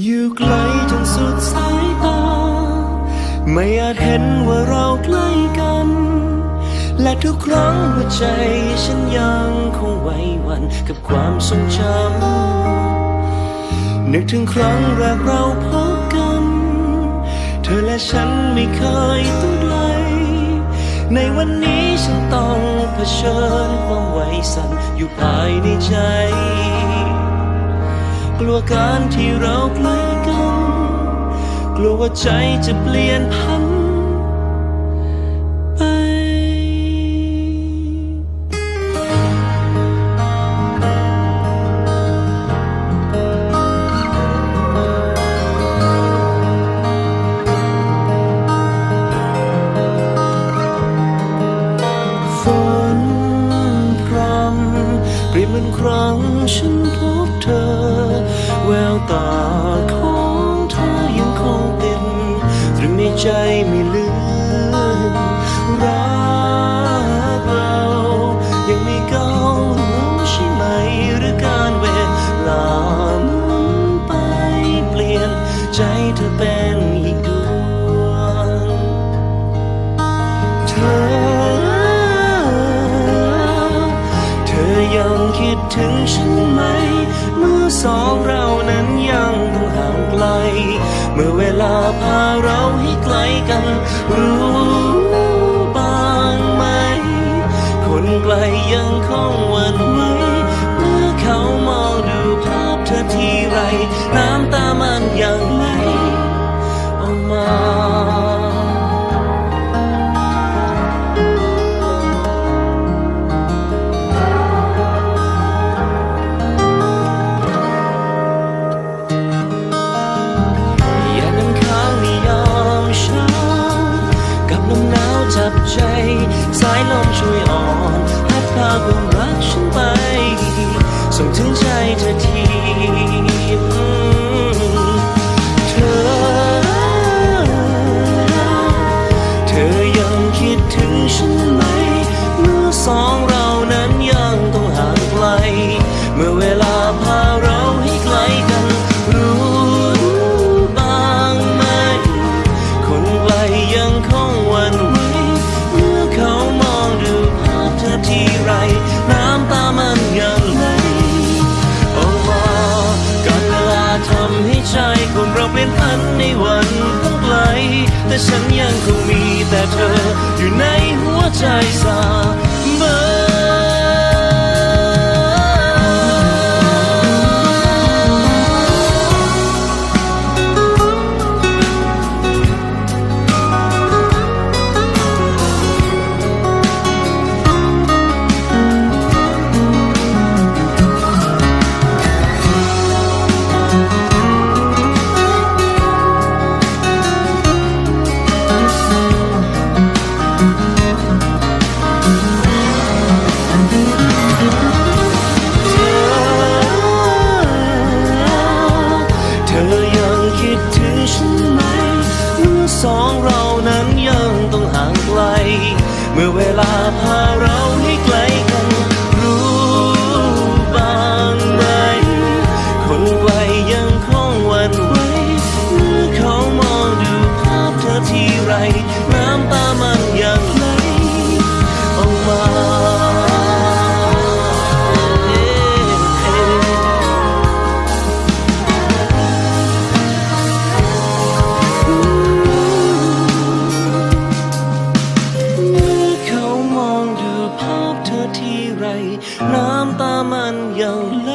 อยู่ไกลจนสุดสายตา ไม่อาจเห็นว่าเราใกล้กัน และทุกครั้งหัวใจฉันยังคงไหวหวันกับความทรงจำนึกถึงครั้งแรกเราพบกัน เธอและฉันไม่เคยต้องไกล ในวันนี้ฉันต้องเผชิญความไหวสั่นอยู่ภายในใจ กลัวการที่เราใกล้กัน กลัวว่าใจจะเปลี่ยนพันไปฝนพรำปรียบเหมือนครั้งฉันพบเธอ แววตาของเธอยังคงเป็นตรึงในใจไม่ลืมรักเรายังไม่เก่าใช่ไหมหรือการเวลาหมุนไปเปลี่ยนใจเธอเป็นอีกดวงเธอ เธอยังคิดถึงฉันไหมเมื่อสองเรา ลาพาเราให้ไกลกัน รู้บ้างไหม คนไกลยังคงหวันไหวเมื่อเขามองดูภาพเธอทีไร น้ำตามัน สายลมช่วยอ่อน ลี่ยนพันในวันต้องไกล แต่ฉันยังคงมีแต่เธออยู่ในหัวใจสา ลาพาน ไร น้ำตามันยังไหล